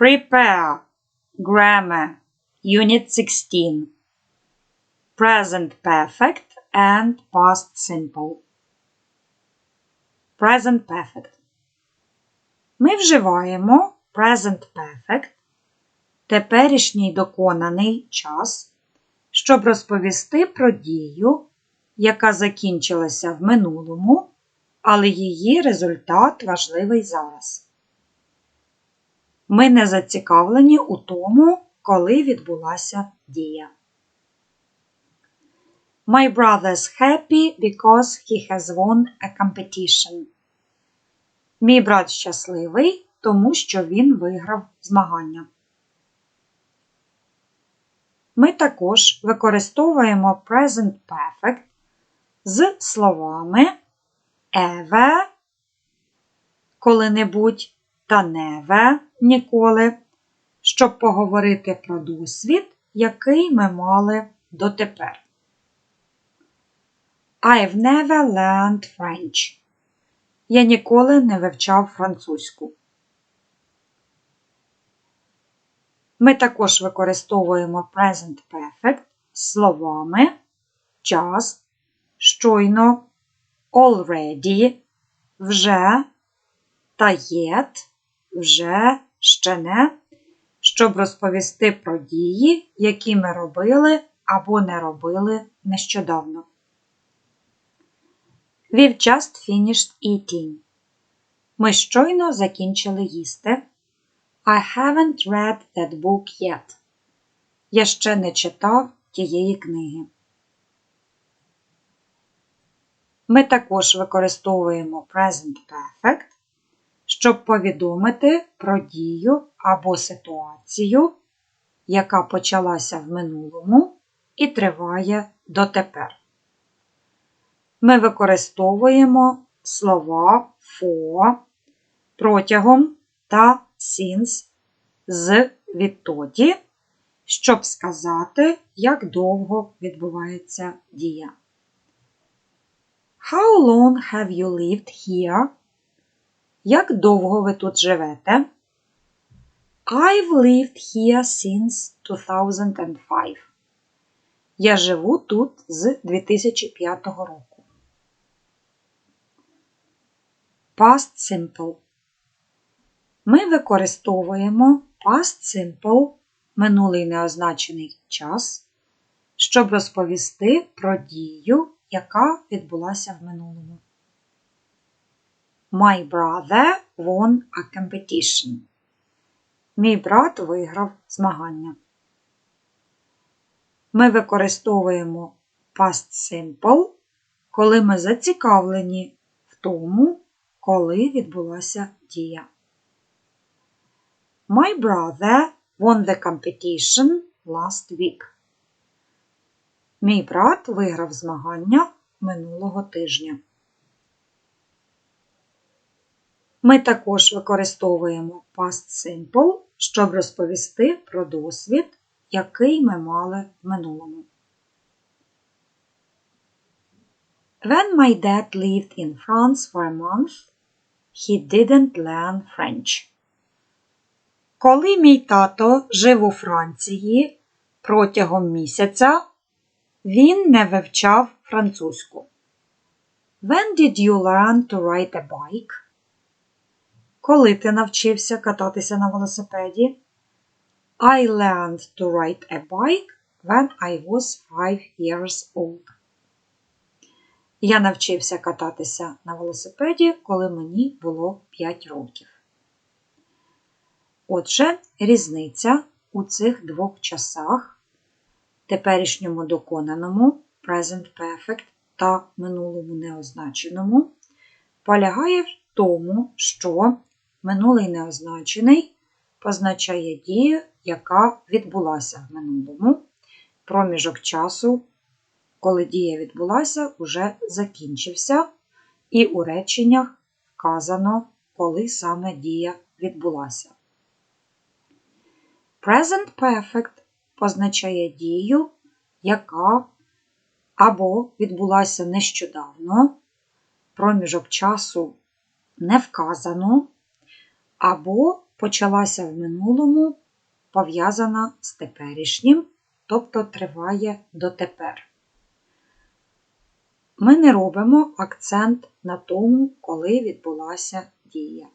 Prepare. Grammar. Unit 16. Present perfect and past simple. Present perfect. Ми вживаємо present perfect, теперішній доконаний час, щоб розповісти про дію, яка закінчилася в минулому, але її результат важливий зараз. Ми не зацікавлені у тому, коли відбулася дія. My brother's happy because he has won a competition. Мій брат щасливий, тому що він виграв змагання. Ми також використовуємо present perfect з словами ever коли-небудь та never ніколи, щоб поговорити про досвід, який ми мали дотепер. I've never learned French. Я ніколи не вивчав французьку. Ми також використовуємо present perfect словами just, щойно, already, вже та yet, вже, ще не, щоб розповісти про дії, які ми робили або не робили нещодавно. We've just finished eating. Ми щойно закінчили їсти. I haven't read that book yet. Я ще не читав тієї книги. Ми також використовуємо present perfect, щоб повідомити про дію або ситуацію, яка почалася в минулому і триває дотепер. Ми використовуємо слова for протягом та since з відтоді, щоб сказати, як довго відбувається дія. How long have you lived here? Як довго ви тут живете? I've lived here since 2005. Я живу тут з 2005 року. Past simple. Ми використовуємо past simple минулий неозначений час, щоб розповісти про дію, яка відбулася в минулому. My brother won a competition. Мій брат виграв змагання. Ми використовуємо past simple, коли ми зацікавлені в тому, коли відбулася дія. My brother won the competition last week. Мій брат виграв змагання минулого тижня. Ми також використовуємо past simple, щоб розповісти про досвід, який ми мали в минулому. When my dad lived in France for a month, he didn't learn French. Коли мій тато жив у Франції протягом місяця, він не вивчав французьку. When did you learn to ride a bike? Коли ти навчився кататися на велосипеді? I learned to ride a bike when I was five years old. Я навчився кататися на велосипеді, коли мені було 5 років. Отже, різниця у цих двох часах, теперішньому доконаному present perfect та минулому неозначеному, полягає в тому, що минулий неозначений позначає дію, яка відбулася в минулому. Проміжок часу, коли дія відбулася, уже закінчився, і у реченнях вказано, коли саме дія відбулася. Present Perfect позначає дію, яка або відбулася нещодавно, проміжок часу не вказано, або почалася в минулому, пов'язана з теперішнім, тобто триває дотепер. Ми не робимо акцент на тому, коли відбулася дія.